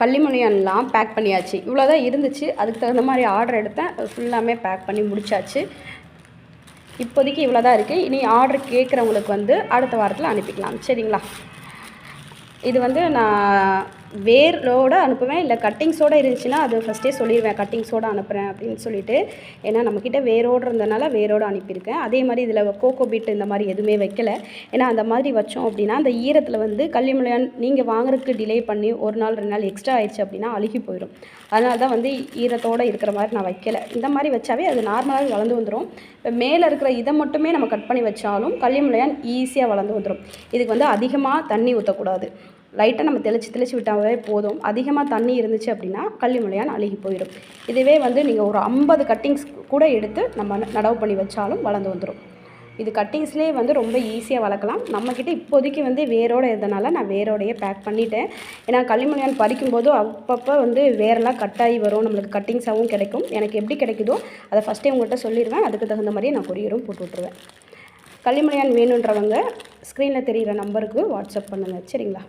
கள்ளிமணியன்லாம் back பண்ணியாச்சு. இவ்வளோ தான் இருந்துச்சு. அதுக்கு தகுந்த மாதிரி ஆர்டர் எடுத்தேன். ஃபுல்லாமே பேக் பண்ணி முடிச்சாச்சு. இப்போதைக்கு இவ்வளோ தான் இருக்குது இனி ஆர்டர் கேட்குறவங்களுக்கு வந்து அடுத்த வாரத்தில் அனுப்பிக்கலாம். சரிங்களா? இது வந்து நான் வேரோடு அனுப்புவேன் இல்லை கட்டிங்ஸோடு இருந்துச்சுன்னா அது ஃபஸ்ட்டே சொல்லிடுவேன் கட்டிங்ஸோடு அனுப்புகிறேன் அப்படின்னு சொல்லிட்டு. ஏன்னா நம்மக்கிட்ட வேரோடு இருந்தனால வேரோடு அனுப்பியிருக்கேன். அதே மாதிரி இதில் கோகோ பீட் இந்த மாதிரி எதுவுமே வைக்கல. ஏன்னா அந்த மாதிரி வச்சோம் அப்படின்னா அந்த ஈரத்தில் வந்து கள்ளிமலையான் நீங்கள் வாங்குறதுக்கு டிலே பண்ணி ஒரு நாள் ரெண்டு நாள் எக்ஸ்ட்ரா ஆயிடுச்சு அப்படின்னா அழுகி போயிடும் அதனால தான் வந்து ஈரத்தோடு இருக்கிற மாதிரி நான் வைக்கலை. இந்த மாதிரி வச்சாவே அது நார்மலாகவே வளர்ந்து வந்துடும் இப்போ மேலே இருக்கிற இதை மட்டுமே நம்ம கட் பண்ணி வச்சாலும் கள்ளிமலையான் ஈஸியாக வளர்ந்து வந்துடும் இதுக்கு வந்து அதிகமாக தண்ணி ஊற்றக்கூடாது லைட்டாக நம்ம தெளித்து தெளித்து விட்டாவே போதும். அதிகமாக தண்ணி இருந்துச்சு அப்படின்னா கள்ளிமலையான் அழுகி போயிடும். இதுவே வந்து நீங்கள் ஒரு ஐம்பது கட்டிங்ஸ் கூட எடுத்து நம்ம நடவு பண்ணி வச்சாலும் வளர்ந்து வந்துடும் இது கட்டிங்ஸ்லேயே வந்து ரொம்ப ஈஸியாக வளர்க்கலாம். நம்மக்கிட்ட இப்போதைக்கு வந்து வேரோடு இருந்தனால நான் வேரோடையே பேக் பண்ணிட்டேன். ஏன்னா களிமணியான் பறிக்கும்போது அப்பப்போ வந்து வேரெல்லாம் கட்டாகி வரும். நம்மளுக்கு கட்டிங்ஸாகவும் கிடைக்கும். எனக்கு எப்படி கிடைக்குதோ அதை ஃபஸ்ட்டே உங்கள்கிட்ட சொல்லிடுவேன் அதுக்கு தகுந்த மாதிரியே நான் கொரியரும் போட்டு விட்ருவேன் களிமணியான் வேணுன்றவங்க ஸ்க்ரீனில் தெரிகிற நம்பருக்கு வாட்ஸ்அப் பண்ணுங்கள் சரிங்களா?